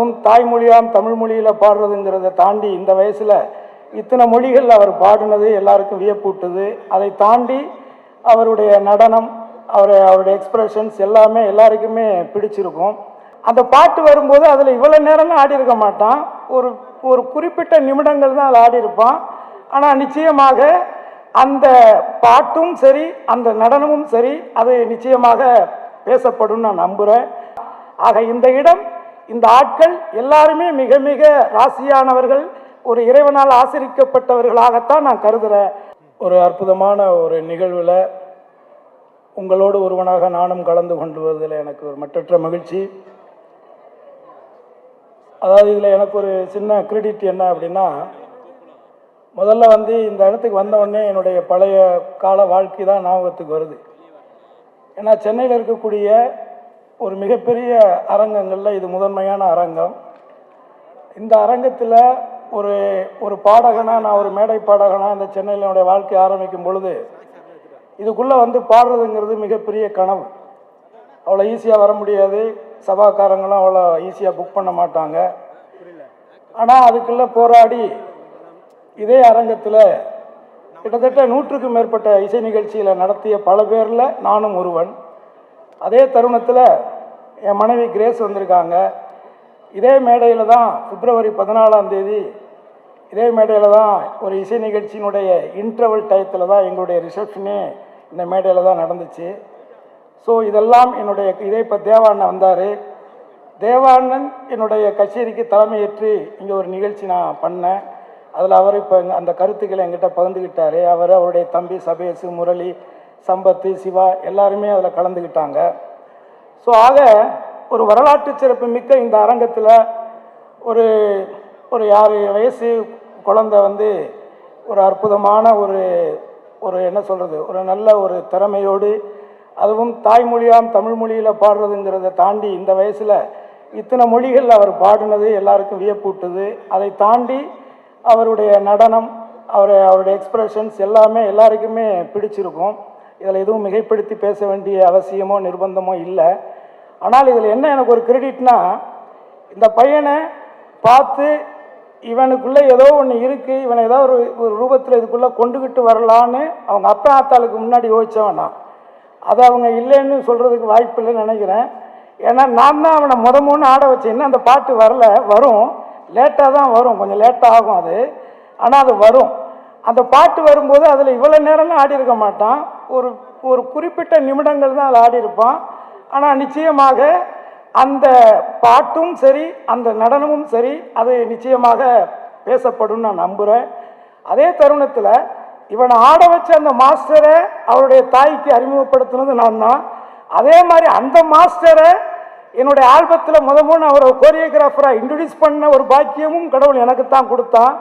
அதுவும் தாய்மொழியாம் தமிழ் மொழியில் பாடுறதுங்கிறத தாண்டி இந்த வயசில் இத்தனை மொழிகள் அவர் பாடினது எல்லாருக்கும் வியப்பூட்டுது. அதை தாண்டி அவருடைய நடனம் அவர் அவருடைய எக்ஸ்பிரஷன்ஸ் எல்லாமே எல்லாருக்குமே பிடிச்சிருக்கும். அந்த பாட்டு வரும்போது அதில் இவ்வளோ நேரம்லாம் ஆடி இருக்க மாட்டான். ஒரு ஒரு குறிப்பிட்ட நிமிடங்கள் தான் அதில் ஆடி இருப்பான் ஆனால் நிச்சயமாக அந்த பாட்டும் சரி அந்த நடனமும் சரி அது நிச்சயமாக பேசப்படும் நான் நம்புகிறேன் ஆக இந்த இடம் இந்த ஆட்கள் எல்லாருமே மிக மிக ராசியானவர்கள் ஒரு இறைவனால் ஆசிரிக்கப்பட்டவர்களாகத்தான் நான் கருதுகிறேன் ஒரு அற்புதமான ஒரு நிகழ்வில் உங்களோடு ஒருவனாக நானும் கலந்து கொண்டுவதில் எனக்கு ஒரு மற்றற்ற மகிழ்ச்சி. அதாவது இதில் எனக்கு ஒரு சின்ன கிரெடிட் என்ன அப்படின்னா முதல்ல வந்து இந்த இடத்துக்கு வந்தவுடனே என்னுடைய பழைய கால வாழ்க்கை தான் ஞாபகத்துக்கு வருது. ஏன்னா சென்னையில் இருக்கக்கூடிய ஒரு மிகப்பெரிய அரங்கங்களில் இது முதன்மையான அரங்கம். இந்த அரங்கத்தில் ஒரு ஒரு பாடகனாக நான் ஒரு மேடை பாடகனாக இந்த சென்னையில் என்னுடைய வாழ்க்கை ஆரம்பிக்கும் பொழுது இதுக்குள்ளே வந்து பாடுறதுங்கிறது மிகப்பெரிய கனவு. அவ்வளோ ஈஸியாக வர முடியாது. சபாக்காரங்களும் அவ்வளோ ஈஸியாக புக் பண்ண மாட்டாங்க. ஆனால் அதுக்குள்ளே போராடி இதே அரங்கத்தில் கிட்டத்தட்ட நூற்றுக்கும் மேற்பட்ட இசை நிகழ்ச்சியில் நடத்திய பல பேரில் நானும் ஒருவன். அதே தருணத்தில் என் மனைவி கிரேஸ் வந்திருக்காங்க. இதே மேடையில் தான் பிப்ரவரி பதினாலாம் தேதி இதே மேடையில் தான் ஒரு இசை நிகழ்ச்சியினுடைய இன்டர்வல் டயத்தில் தான் எங்களுடைய ரிசப்ஷனே இந்த மேடையில் தான் நடந்துச்சு. ஸோ இதெல்லாம் என்னுடைய இதே இப்போ தேவாண்ணன் வந்தார். தேவாண்ணன் என்னுடைய கச்சேரிக்கு தலைமையேற்று இங்கே ஒரு நிகழ்ச்சி நான் பண்ணேன். அதில் அவர் இப்போ அந்த கருத்துக்களை என்கிட்ட பகிர்ந்துக்கிட்டார் அவர் அவருடைய தம்பி சபேசு முரளி சம்பத்து சிவா எல்லாருமே அதில் கலந்துக்கிட்டாங்க ஸோ ஆக ஒரு வரலாற்று சிறப்பு மிக்க இந்த அரங்கத்தில் ஒரு ஒரு ஆறு வயசு குழந்தை வந்து ஒரு அற்புதமான ஒரு ஒரு என்ன சொல்கிறது ஒரு நல்ல ஒரு திறமையோடு அதுவும் தாய்மொழியாம் தமிழ் மொழியில் பாடுறதுங்கிறத தாண்டி இந்த வயசில் இத்தனை மொழிகள் அவர் பாடினது எல்லாருக்கும் வியப்பூட்டுது. அதை தாண்டி அவருடைய நடனம் அவர் அவருடைய எக்ஸ்ப்ரெஷன்ஸ் எல்லாமே எல்லாருக்குமே பிடிச்சிருக்கும். இதில் எதுவும் மிகைப்படுத்தி பேச வேண்டிய அவசியமோ நிர்பந்தமோ இல்லை. ஆனால் இதில் என்ன எனக்கு ஒரு கிரெடிட்னா இந்த பையனை பார்த்து இவனுக்குள்ளே ஏதோ ஒன்று இருக்குது இவனை ஏதோ ஒரு ஒரு ரூபத்தில் இதுக்குள்ளே கொண்டுக்கிட்டு வரலான்னு அவங்க அப்பா ஆத்தாளுக்கு முன்னாடி யோசித்தவனா அதை அது அவங்க இல்லைன்னு சொல்கிறதுக்கு வாய்ப்பு இல்லைன்னு நினைக்கிறேன். ஏன்னா நான் தான் அவனை முத மூணு ஆட வச்சேன்னா அந்த பாட்டு வரல வரும். லேட்டாக தான் வரும் கொஞ்சம் லேட்டாக ஆகும் அது. ஆனால் அது வரும். அந்த பாட்டு வரும்போது அதில் இவ்வளோ நேரம்லாம் ஆடி இருக்க மாட்டான். ஒரு ஒரு குறிப்பிட்ட நிமிடங்கள் தான் அதில் ஆடி இருப்பான். ஆனால் நிச்சயமாக அந்த பாட்டும் சரி அந்த நடனமும் சரி அது நிச்சயமாக பேசப்படும் நான் நம்புகிறேன் அதே தருணத்தில் இவனை ஆட வச்ச அந்த மாஸ்டரை அவருடைய தாய்க்கு அறிமுகப்படுத்தினது நான் தான். அதே மாதிரி அந்த மாஸ்டரை என்னுடைய ஆல்பத்தில் முத முன் அவரை கோரியோகிராஃபராக இன்ட்ரடியூஸ் பண்ண ஒரு பாக்கியமும் கடவுள் எனக்கு தான் கொடுத்தான்.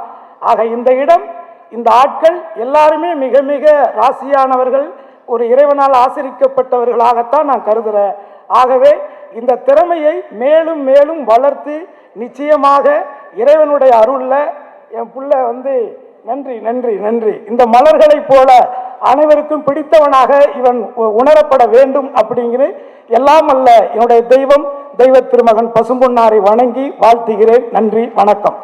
ஆக இந்த இடம் இந்த ஆட்கள் எல்லாருமே மிக மிக ராசியானவர்கள் ஒரு இறைவனால் ஆசிரிக்கப்பட்டவர்களாகத்தான் நான் கருதுகிறேன் ஆகவே இந்த திறமையை மேலும் மேலும் வளர்த்து நிச்சயமாக இறைவனுடைய அருளில் என் பிள்ளை வந்து நன்றி நன்றி நன்றி. இந்த மலர்களைப் போல அனைவருக்கும் பிடித்தவனாக இவன் உ- உணரப்பட வேண்டும் அப்படிங்கிற எல்லாம் அல்ல. என்னுடைய தெய்வம் தெய்வ திருமகன் பசும்பொன்னாரை வணங்கி வாழ்த்துகிறேன். நன்றி வணக்கம்.